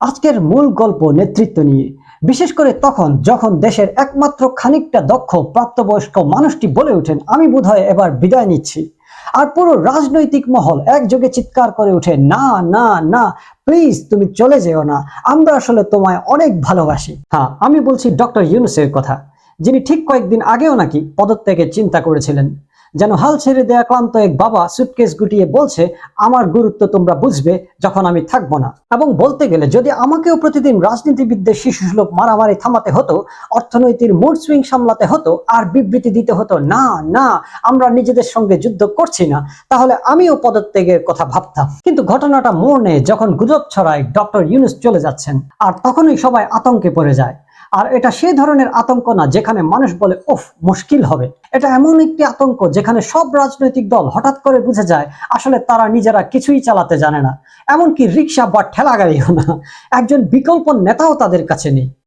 আজকের মূল গল্প নেতৃত্ব নিয়ে। বিশেষ করে তখন যখন দেশের একমাত্র খানিকটা দক্ষ প্রাপ্তবয়স্ক মানুষটি বলে ওঠেন, আমি বোধহয় এবার বিদায় নিচ্ছি। আর পুরো রাজনৈতিক মহল একযোগে চিৎকার করে ওঠে, না না না প্লিজ তুমি চলে যেও না। আমরা আসলে তোমায় অনেক ভালোবাসি। হ্যাঁ আমি বলছি ডক্টর ইউনুসের কথা, যিনি ঠিক কয়েকদিন আগেও নাকি পদত্যাগের চিন্তা করেছিলেন। যেন হাল ছেড়ে দেয়া ক্লান্ত এক বাবা সুটকেস গুটিয়ে বলছে, আমার গুরুত্ব তোমরা বুঝবে যখন আমি থাকব না। এবং বলতে গেলে, যদি আমাকেও প্রতিদিন রাজনীতিবিদদের শিশু সুলভ মারামারি থামাতে হতো অর্থনৈতিক মুড সুইং সামলাতে হতো, আর বিবৃতি দিতে হতো, না না, আমরা নিজেদের সঙ্গে যুদ্ধ করছি না, তাহলে আমিও পদত্যাগের কথা ভাবতাম। কিন্তু ঘটনাটা মোড় নেয় যখন গুজব ছড়ায়, ডক্টর ইউনুস চলে যাচ্ছেন, আর তখনই সবাই আতঙ্কে পড়ে যায়। আর এটা সেই ধরনের আতঙ্ক না যেখানে মানুষ বলে ওফ মুশকিল হবে। এটা এমন একটি আতঙ্ক যেখানে সব রাজনৈতিক দল হঠাৎ করে বুঝে যায়, আসলে তারা নিজেরা কিছুই চালাতে জানে না। এমনকি রিক্সা বা ঠেলা গাড়িও না। একজন বিকল্প নেতাও তাদের কাছে নেই।